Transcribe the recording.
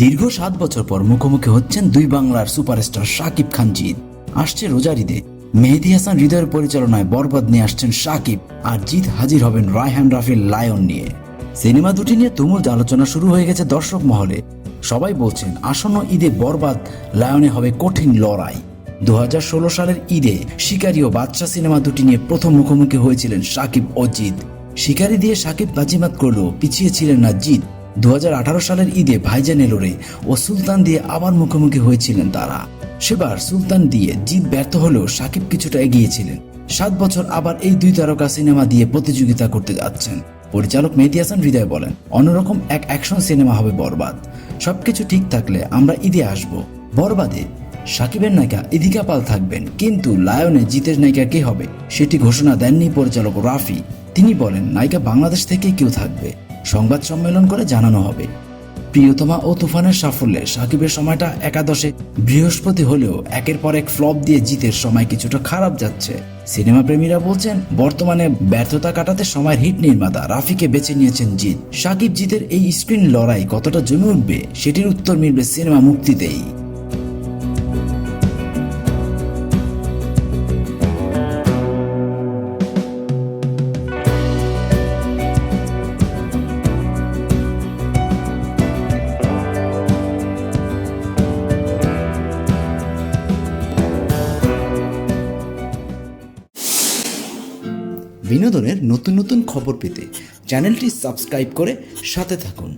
দীর্ঘ সাত বছর পর মুখোমুখি হচ্ছেন দুই বাংলার সুপারস্টার শাকিব খান জিৎ। আসছে রোজার ঈদে। মেহেদি হাসান হৃদয়ের পরিচালনায় বরবাদ নিয়ে আসছেন শাকিব, আর জিৎ হাজির হবেন রায়হান রাফির লায়ন নিয়ে। সিনেমা দুটি নিয়ে তুমুল আলোচনা শুরু হয়ে গেছে দর্শক মহলে। সবাই বলছেন, আসন্ন ঈদে বরবাদ, লায়নে হবে কঠিন লড়াই। দু হাজার ষোলো সালের ঈদে শিকারী ও বাদশাহ সিনেমা দুটি নিয়ে প্রথম মুখোমুখি হয়েছিলেন সাকিব ও জিৎ। শিকারী দিয়ে সাকিব বাজিমাত করলেও পিছিয়ে ছিলেন না জিৎ। দু হাজার আঠারো সালের ঈদে ভাইজান এলোরে ও সুলতান দিয়ে আবার মুখোমুখি হয়েছিলেন তারা। সেবার সুলতান দিয়ে জিত ব্যর্থ হলেও সাকিব কিছুটা এগিয়েছিলেন। সাত বছর আবার এই দুই তারকা সিনেমা দিয়ে প্রতিযোগিতা করতে যাচ্ছেন। পরিচালক মেহদি হাসান হৃদয় বলেন, অন্যরকম এক অ্যাকশন সিনেমা হবে বরবাদ। সবকিছু ঠিক থাকলে আমরা ঈদে আসব। বরবাদে সাকিবের নায়িকা ইদিকা পাল থাকবেন, কিন্তু লায়নে জিতের নায়িকা কে হবে সেটি ঘোষণা দেননি পরিচালক রাফি। তিনি বলেন, নায়িকা বাংলাদেশ থেকে কেউ থাকবে। সংবাদ সম্মেলন করে জানানো হবে। প্রিয়তমা ও তুফানের সাফল্যে সাকিবের সময়টা একাদশে বৃহস্পতি হলেও একের পর এক ফ্লপ দিয়ে জিতের সময় কিছুটা খারাপ যাচ্ছে। সিনেমা প্রেমীরা বলছেন, বর্তমানে ব্যর্থতা কাটাতে সময়ের হিট নির্মাতা রাফিকে বেছে নিয়েছেন জিৎ। সাকিব জিতের এই স্ক্রিন লড়াই কতটা জমে উঠবে, সেটির উত্তর মিলবে সিনেমা মুক্তিতেই। বিনোদনের নতুন নতুন খবর পেতে চ্যানেলটি সাবস্ক্রাইব করে সাথে থাকুন।